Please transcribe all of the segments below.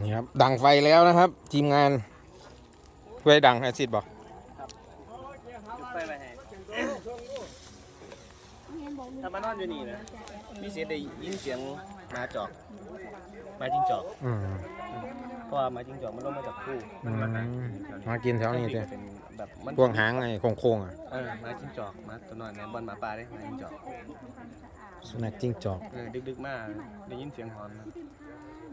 นี่ครับดังไฟแล้วนะครับ ทีมงานเพื่อให้ดังแอซิดบอกไปไปให้ถ้ามานอนอยู่นี่นะมีเสียงได้ยินเสียงหมาจอกหมาจิ้งจอกอืมเพราะว่าหมาจิ้งจอกมันลงมาจากคู่อืมมากินแถวนี้เจ้เจ้เป็นแบบมันพวงหางไงโค้งๆอะเออหมาจิ้งจอกหมาตัวน้อยแม่นบอลหมาป่าเด้หมาจิ้งจอกสุนัขจิ้งจอก เออดึกๆมากได้ยินเสียงหอนนะ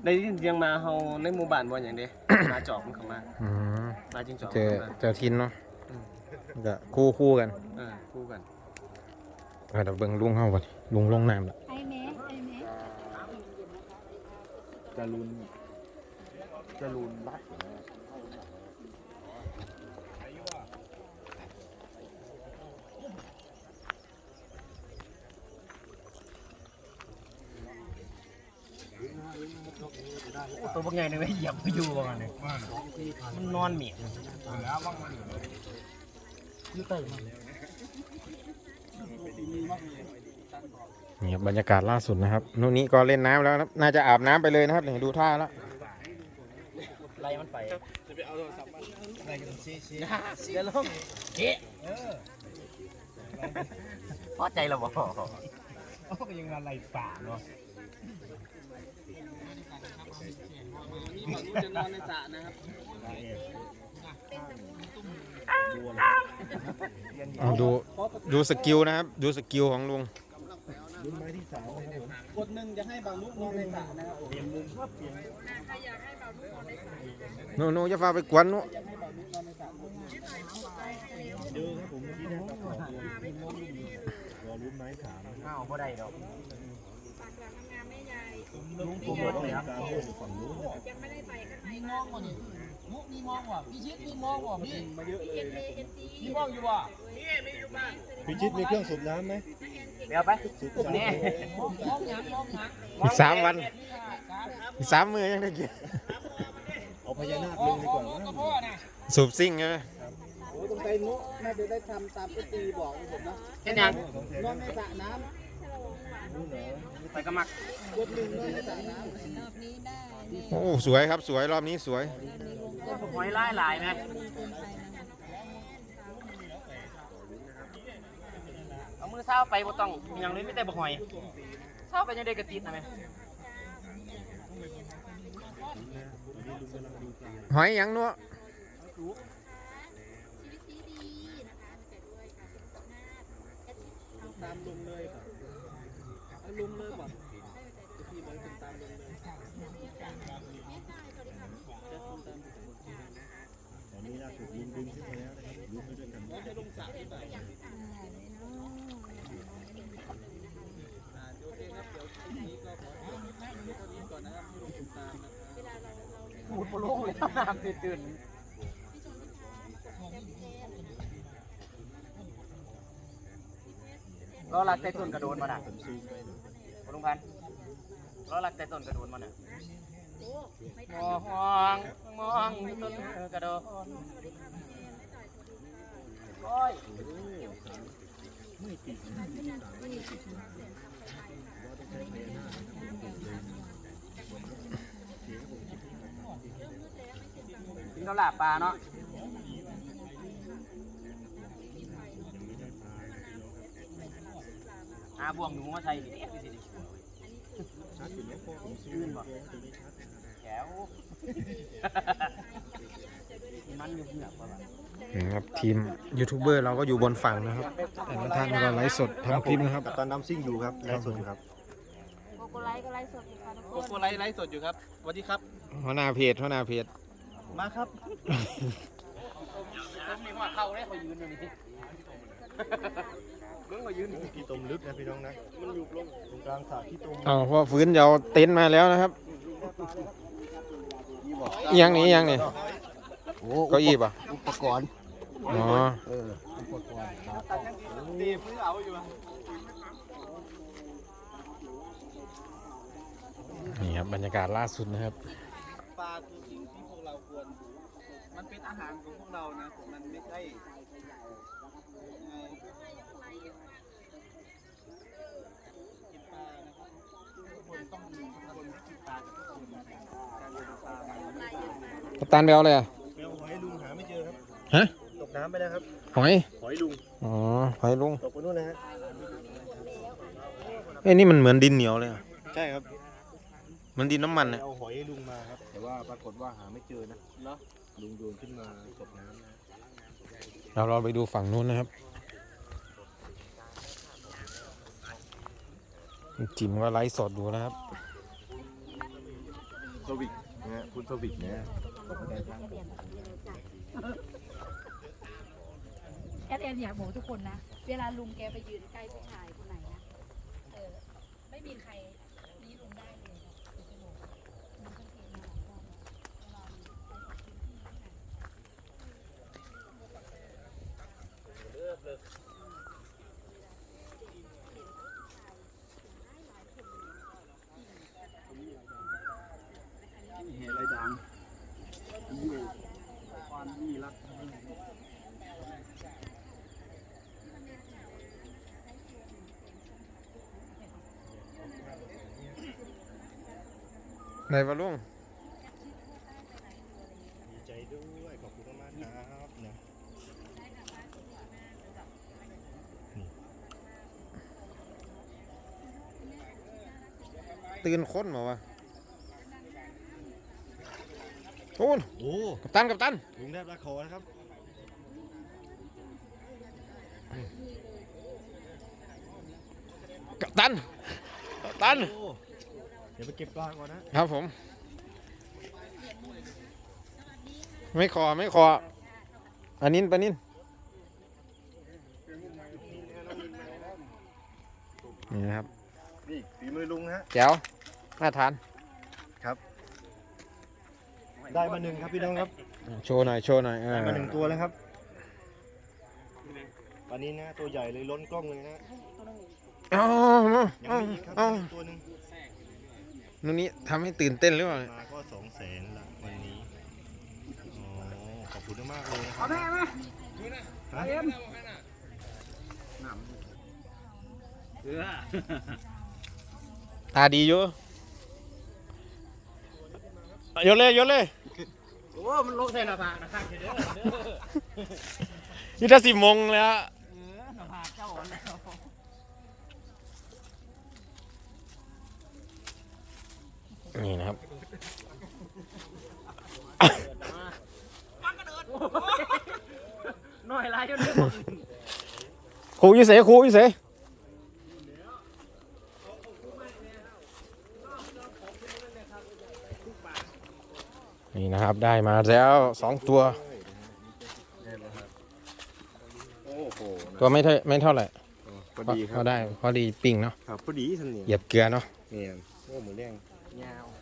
ได้ยินเสียงหมาเฮาในหมู่บ้านบ่อย่างเด้ หมาจอกมันเข้ามาอืมหมาจิ้งจอกเจอมันเข้ามาเจอทินเนาะอืมก็คู่คู่กันเออคู่กันไปเดี๋ยวเบิ่งลุงเข้าก่อนลุงลงน้ำละไอเมสไอเมสจรูนจรูนรัดเหรอ ตัวพวกใหญ่นี่ยไม่เหยียบอยู่บ่กันนี่มันนอนเหมียนี่ครับบรรยากาศล่าสุดนะครับนู่นนี้ก็เล่นน้ำแล้วครับน่าจะอาบน้ำไปเลยนะครับเนี่ยดูท่าแล้วไล่มันไปจะไปเอาโทรศัพท์มาไล่กันชี้ชี้เสียลงเจ๊พอใจแล้วบ่ยังอะไรป่าเนาะ จะนอนในสระนะครับเอาดูดูสกิลนะครับ ดูสกิลของลุงกดหนึ่งจะให้บางลูกนอนในสระนะครับเปลี่ยนมุมครับเปลี่ยนโนโนจะฟาไปกวนโนดูครับผมเมื่อกี้เนี่ยก็ขอตัวรอลุ้นไม้ถามอ้าวบ่ได้ดอก ลุงผมบอกว่าตามอยู่ฝั่งนู้นมีมองบ่นี่มุกมีมองบ่พี่ชิดมีมองบ่พี่มีมองอยู่บ่พี่ชิดมีเครื่องสูบน้ำไหมเดี๋ยวไปสูบนี่มองมองหยังมองหยังอีกสามวันนี่ค่ะการอีกสามมือยังได้กินเอาพญานาคโอ้ลงดีโหกว่ามุกนะกับพ่อน่ะสูบซิ่งใช่ไหมโอ้ตรงใจนุน่าจะได้ทำตามที่ตีบอกผมนะเห็นยังนอนในสระน้ ไปกระมักำกดหนึ่งนอนในสระน้โอ้สวยครับสวยรอบนี้สวยหอยลายหลายไหมเอามือเท้าไปบ่ต้องมีหยังเลยไม่แต่บ่หอยเท้าไปยังได้กระติดนะแม่หอยหยังเนัวำตามลุงเลยครับเอา ลุงเลยบอกพี่บอกให้เป็นตามลุงเลยตอนนี้ล่าสุดลุงดึงขึ้นมาแล้วนะครับลุกไปด้วยกันแล้วให้ลงสระหรือเปล่าโอเคครับเดี๋ยวคลิปนี้ก็ขอจบเท่านี้ก่อนนะครับที่ลงติดตามนะครับพูดบ่ลงเลยน้ำตื่นรอรักใต้ต้นกระโดนมาน่ะผมซูมไปหน่อ ยบ่ลุงพันธุ์รอรักใต้ต้นกระโดนมาน่ะมองมองต้นกระโดนโอ้ยไม่ติดนะที่สามไม่ติดนะว่าต้องใช้พญานาคนะครับเสียงผมจะขึ้นมากินข้าวหลามปลาเนาะ หา บ่วงหนูมาใส่ดิสิชัดอยู่แล้วพอผมซูมไปตรงนี้ชัดแก้วมันอยู่เหนือกว่านี่ครับทีมยูทูบเบอร์เราก็อยู่บนฝั่งนะครับแต่ละท่านก็ไลฟ์สดทำคลิปนะครับ ตอนน้ำซิ่งอยู่ครับไลฟ์สดอยู่ครับโกโกไลท์ก็ไลฟ์สดอยู่ค่ะทุกโกคนโกไลฟ์ไลฟ์สดอยู่ครับสวัสดีครับหัวหน้าเพจหัวหน้าเพจมาครับผมมีว่าเข้าได้เขายืนอยู่นี่ เรื่องเขายืนที่ตมลึกนะพี่น้องนะมันอยู่ลงตรงกลางสระที่ตมอ๋อพอฟื้นจะเอาเต็นท์มาแล้วนะครับอิหยังนี่อิหยังนี่เก็อีป่ะอุปกรณ์อ๋อเอออุปกรณ์ครับตีพื้นเอาอยู่นี่ครับบรรยากาศล่าสุดนะครับปลาคือสิ่งที่พวกเราควรมันเป็นอาหารของพวกเรานะผมมันไม่ใช่ยังไงกินปลานะครับทุกคนต้องมีทุกคนกินปลากับทุกคนนะครับการเลี้ยงปลา กัปตันไปเอาเลยอะแมวหอยลุงหาไม่เจอครับ ฮะ ตกน้ำไปแล้วครับ หอย หอยลุง อ๋อ หอยลุง ตกไปนู่นนะฮะเอ้ยนี่มันเหมือนดินเหนียวเลยอะใช่ครับเหมันดินน้ำมันอะเอาหอยลุงมาครับ แต่ว่าปรากฏว่าหาไม่เจอนะเนาะลุงโยนขึ้นมาตกน้ำนะเราเราไปดูฝั่งนู้นนะครับ จิมก็ไลฟ์สดดูนะครับทวิกนะฮะคุณทวิกนะฮะ แอดแอนอยากบอกทุกคนนะ เวลาลุงแกไปยืนใกล้ผู้ชายคนไหนนะ เออ ไม่มีใครนี้ลุงได้เลยนะ เหตุอะไรดังอยู่ความยี่รัก ไหนวะลุงดีใจด้วยขอบคุณมากๆครับนะตื่นค้นมาวะโอ้นโอ้กัปตันกัปตันลุงแทบรักคอนะครับกัปตันกัปตันโอ้เดี๋ยวไปเก็บปลาก่อนนะครับผม ไม่คอไม่คออันนินปานินนี่นะครับนี่ฝีมือลุงนะฮะ แจ๋วน่าทานได้มาหนึ่งครับพี่น้องครับโชว์หน่อยโชว์หน่อยเออได้มาหนึ่งตัวแล้วครับวันนี้นะตัวใหญ่เลยล้นกล้องเลยนะเอายังเอามีอีกครับเอาอีกตัวหนึ่ง นู่นนี่ทำให้ตื่นเต้นหรือเปล่ามาก็สองแสนละวันนี้อ๋อขอบคุณมากๆเลยนะครัเอาบแม่มาฮะเอ็มเออตาดีอยู่โยนเลยโยนเลยโอ้ มันลงใส่หน้าผากนะครับเด้อเด้อนี่ถ้าสิบโมงแล้ว เออหน้าผากเจ้าอ่อนแล้ว นี่นะครับน้อยลายจนเด้อครูอยิ่เสครูอยิ่เสนี่นะครับได้มาแล้วสองตัวโอ้โหตัวไม่เท่าไม่เท่าไหร่พอดีครัพบอได้พอดีปิ้งเนาะครับพอดีท่านเนี่ยเหยียบเกลือเนาะเนี่ยโอ้หมูแดง ยาว